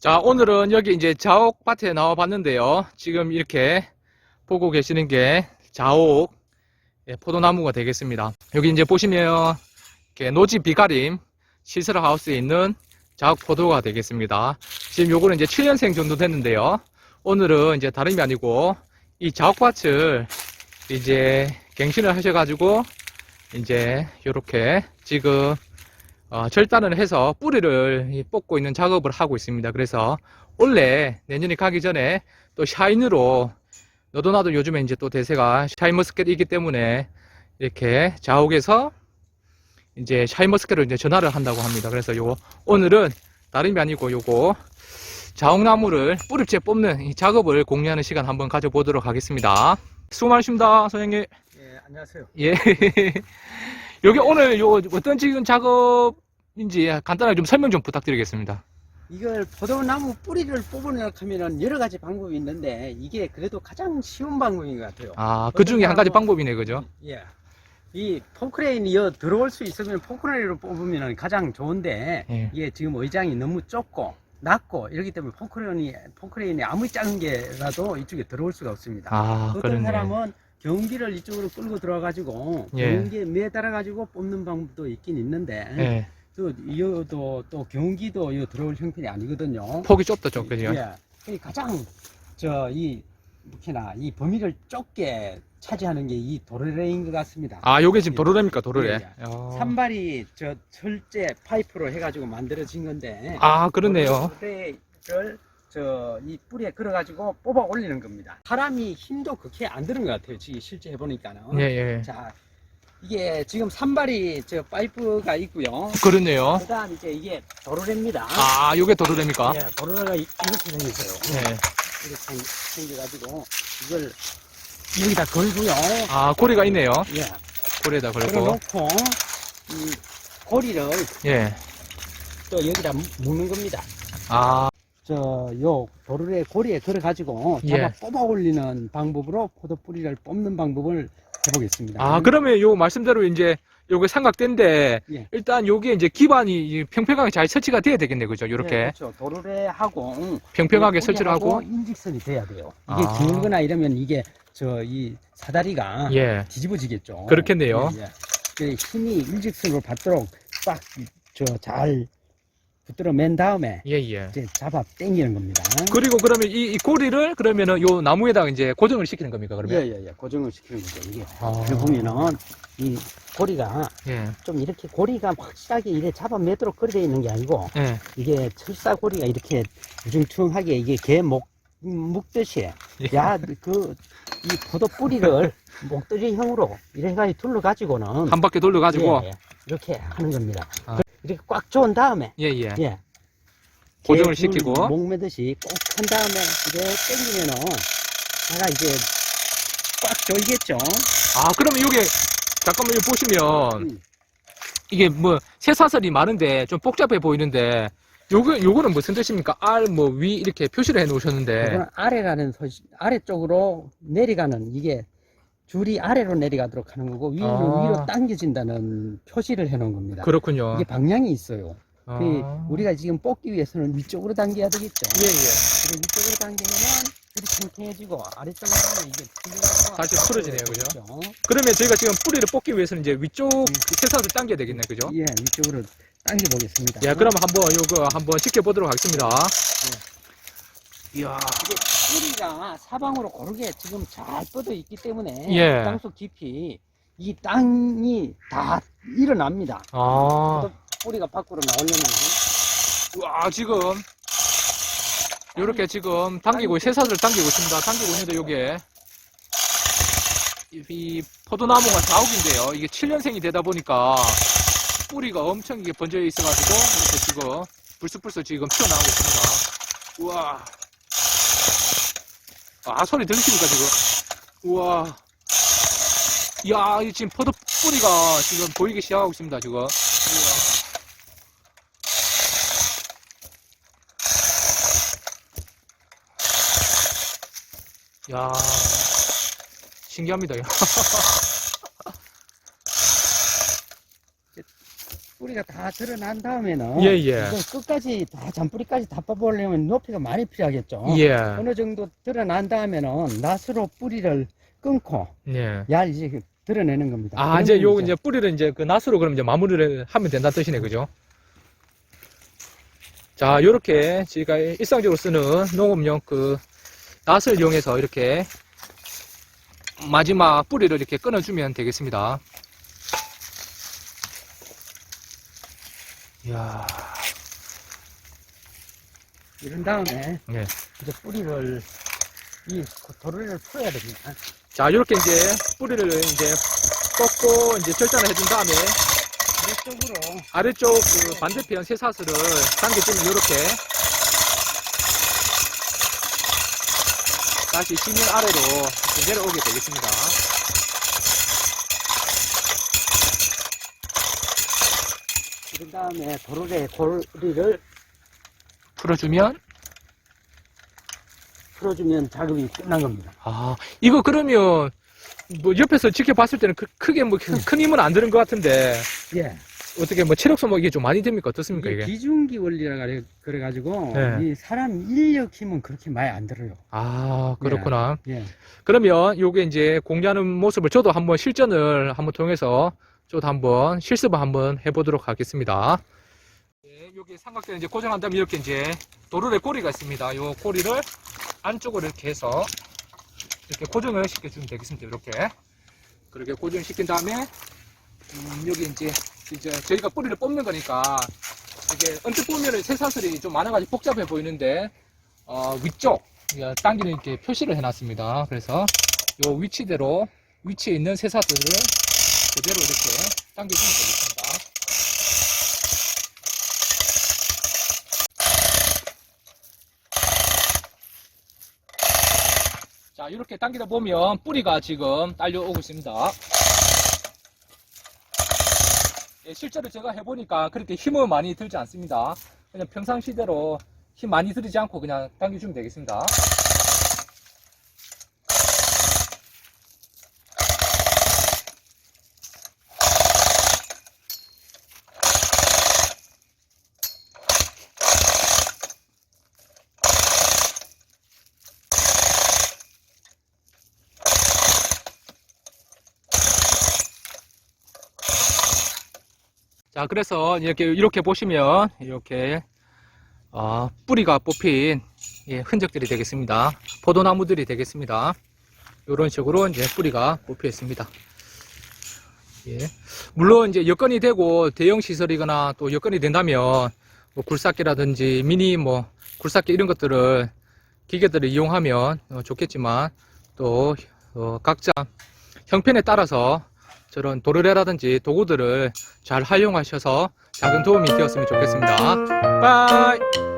자, 오늘은 여기 이제 자옥밭에 나와 봤는데요. 지금 이렇게 보고 계시는 게 자옥 예, 포도나무가 되겠습니다. 여기 이제 보시면 이렇게 노지 비가림 시설 하우스에 있는 자옥 포도가 되겠습니다. 지금 요거는 이제 7년생 정도 됐는데요. 오늘은 이제 다름이 아니고 이 자옥밭을 이제 갱신을 하셔가지고 이제 요렇게 지금 어, 절단을 해서 뿌리를 이 뽑고 있는 작업을 하고 있습니다. 그래서 원래 내년이 가기 전에 또 샤인으로 너도 나도 요즘에 이제 또 대세가 샤인머스켓이기 때문에 이렇게 자옥에서 이제 샤인머스켓을 이제 전화를 한다고 합니다. 그래서 요거 오늘은 다름이 아니고 요거 자옥나무를 뿌리째 뽑는 이 작업을 공유하는 시간 한번 가져보도록 하겠습니다. 수고 많으십니다, 선생님. 예, 안녕하세요. 예. 여기 오늘 요 어떤 지금 작업인지 간단하게 좀 설명 좀 부탁드리겠습니다. 이걸 포도나무 뿌리를 뽑으려고 하면은 여러 가지 방법이 있는데 이게 그래도 가장 쉬운 방법인 것 같아요. 아, 그 중에 한 가지 방법이네, 그죠? 예. 이 포크레인이 여 들어올 수 있으면 포크레인으로 뽑으면 가장 좋은데 예. 이게 지금 의장이 너무 좁고 낮고 이렇기 때문에 포크레인이 포크레인이 아무리 작은 게라도 이쪽에 들어올 수가 없습니다. 아, 어떤 그렇네. 사람은 경기를 이쪽으로 끌고 들어가가지고 예. 경기에 매달아 가지고 뽑는 방법도 있긴 있는데 예. 또 이어도 또 경기도 이 들어올 형편이 아니거든요. 폭이 좁다, 좀, 그죠? 예. 이 가장 저이 특히나 이 범위를 좁게 차지하는 게 이 도르래인 것 같습니다. 아, 요게 지금 도르래입니까, 도르래? 예, 예. 어. 산발이 저 철제 파이프로 해가지고 만들어진 건데. 아, 그렇네요. 도르래를 저 이 뿌리에 걸어 가지고 뽑아 올리는 겁니다. 사람이 힘도 그렇게 안 드는 것 같아요. 지금 실제 해보니까는. 예, 예. 자, 이게 지금 산발이 저 파이프가 있고요. 그렇네요. 그다음 이제 이게 도르래입니다. 아, 요게 도르래입니까? 예, 도르래가 이- 이렇게 생겼어요. 예. 이렇게 생- 생겨가지고 이걸 여기다 걸고요. 아, 고리가 있네요. 예, 고리에다 걸고. 걸어놓고 이 고리를 예. 또 여기다 무- 묶는 겁니다. 아, 저요 도르래 고리에 걸어 가지고 잡아 예. 뽑아 올리는 방법으로 포도 뿌리를 뽑는 방법을 해보겠습니다. 아, 그러면 요 말씀대로 이제 요게 삼각대인데 예. 일단 요게 이제 기반이 평평하게 잘 설치가 돼야 되겠네, 그죠? 요렇게 예, 그렇죠. 도르래하고 응, 평평하게 요 설치를 하고. 인직선이 돼야 돼요. 이게 아. 길거나 이러면 이게 저 이 사다리가 예. 뒤집어지겠죠. 그렇겠네요. 예, 예. 그 힘이 일직선으로 받도록 딱 저 잘 붙들어 맨 다음에 예, 예. 이제 잡아 당기는 겁니다. 그리고 그러면 이, 이 고리를 그러면은 요 나무에다가 이제 고정을 시키는 겁니까, 그러면? 예예예 고정을 시키는 거죠 이게. 아. 여기 보면은 이 고리가 예. 좀 이렇게 고리가 확실하게 이래 잡아 매도록 걸려 있는 게 아니고 예. 이게 철사 고리가 이렇게 우중충하게 이게 개목 묶듯이 예. 야그 이 포도 뿌리를 목도리 형으로 이래가지고 둘러 가지고는 한 바퀴 돌려 가지고. 이렇게 하는 겁니다. 아. 이렇게 꽉 조은 다음에 예, 예. 예. 고정을 시키고. 목 매듯이 꼭 한 다음에 이래 당기면은 내가 이제 꽉 조이겠죠. 아, 그러면 요게, 잠깐만 요 보시면, 음. 이게 뭐, 새사슬이 많은데 좀 복잡해 보이는데, 요거, 요거는 무슨 뜻입니까? R, 뭐, 위, 이렇게 표시를 해 놓으셨는데. 이건 아래 가는 소시, 아래쪽으로 내려가는 이게 줄이 아래로 내려가도록 하는 거고 위로 아. 위로 당겨진다는 표시를 해놓은 겁니다. 그렇군요. 이게 방향이 있어요. 아. 그 우리가 지금 뽑기 위해서는 위쪽으로 당겨야 되겠죠. 예, 예. 그래서 위쪽으로 당기면은 줄이 팽팽해지고 아래쪽으로 하면 이게 풀려가지고 다시 풀어지네요, 그죠? 그렇죠? 그러면 저희가 지금 뿌리를 뽑기 위해서는 이제 위쪽 그 새사슬 당겨야 되겠네, 그죠? 예, 위쪽으로 당겨 보겠습니다. 예, 그럼 한번 요거 한번 지켜보도록 하겠습니다. 이야. 이게 뿌리가 사방으로 고르게 지금 잘 뻗어 있기 때문에 예. 땅속 깊이 이 땅이 다 일어납니다. 아. 뿌리가 밖으로 나오려면 와, 지금. 요렇게 지금 당기고, 새사슬 당기고 있습니다. 당기고 있는데 요게. 이, 이 포도나무가 자욱인데요. 이게 7년생이 되다 보니까 뿌리가 엄청 이게 번져 있어가지고 이렇게 지금 불쑥불쑥 지금 튀어나오고 있습니다. 우와. 아, 소리 들리십니까, 지금? 우와. 이야, 이 지금 포도 뿌리가 지금 보이기 시작하고 있습니다, 지금. 우와. 야 신기합니다. 이거. 뿌리가 다 드러난 다음에는 예, 예. 이거 끝까지 다 잔뿌리까지 다 뽑아보려면 높이가 많이 필요하겠죠. 예. 어느 정도 드러난 다음에는 낫으로 뿌리를 끊고 예. 야 이제 드러내는 겁니다. 아, 이제 요 이제 뿌리를 이제 그 낫으로 그럼 이제 마무리를 하면 된다 뜻이네, 그죠? 자, 요렇게 저희가 일상적으로 쓰는 농업용 그 낫을 이용해서 이렇게 마지막 뿌리를 이렇게 끊어주면 되겠습니다. 이야, 이런 다음에 예. 이제 뿌리를 이 도르래를 풀어야 됩니다. 자, 요렇게 이제 뿌리를 이제 꺾고 이제 절단을 해준 다음에 아래쪽으로 아래쪽 그 반대편 쇠사슬을 당겨주면 이렇게 다시 시면 아래로 이렇게 내려오게 되겠습니다. 이런 다음에 도르래 고리를 풀어주면 풀어주면 작업이 끝난 겁니다. 아 이거 그러면 뭐 옆에서 지켜봤을 때는 크, 크게 뭐 큰 힘은 안 드는 것 같은데 예. 어떻게 뭐 체력 소모 이게 좀 많이 됩니까 어떻습니까 이게? 기중기 원리라 그래, 그래가지고 네. 이 사람 인력 힘은 그렇게 많이 안 들어요. 아 그렇구나. 예. 그러면 요게 이제 공개하는 모습을 저도 한번 실전을 한번 통해서 저도 한번 실습을 한번 해보도록 하겠습니다. 네, 여기 삼각대를 이제 고정한 다음에 이렇게 이제 도르래 고리가 있습니다. 요 고리를 안쪽으로 이렇게 해서 이렇게 고정을 시켜주면 되겠습니다. 이렇게. 그렇게 고정시킨 다음에 음, 여기 이제 이제 저희가 뿌리를 뽑는 거니까 이게 언뜻 보면은 새사슬이 좀 많아가지고 복잡해 보이는데 어, 위쪽 예, 당기는 이렇게 표시를 해놨습니다. 그래서 요 위치대로 위치에 있는 새사슬을 그대로 이렇게 당겨주면 되겠습니다. 자, 이렇게 당기다 보면 뿌리가 지금 딸려오고 있습니다. 예, 실제로 제가 해보니까 그렇게 힘은 많이 들지 않습니다. 그냥 평상시대로 힘 많이 들이지 않고 그냥 당겨주면 되겠습니다. 자, 그래서 이렇게, 이렇게 보시면, 이렇게, 어, 뿌리가 뽑힌 예, 흔적들이 되겠습니다. 포도나무들이 되겠습니다. 이런 식으로 이제 뿌리가 뽑혀 있습니다. 예. 물론 이제 여건이 되고 대형 시설이거나 또 여건이 된다면 뭐 굴삭기라든지 미니 뭐 굴삭기 이런 것들을 기계들을 이용하면 어, 좋겠지만 또 어, 각자 형편에 따라서 저런 도르래라든지 도구들을 잘 활용하셔서 작은 도움이 되었으면 좋겠습니다. 빠이!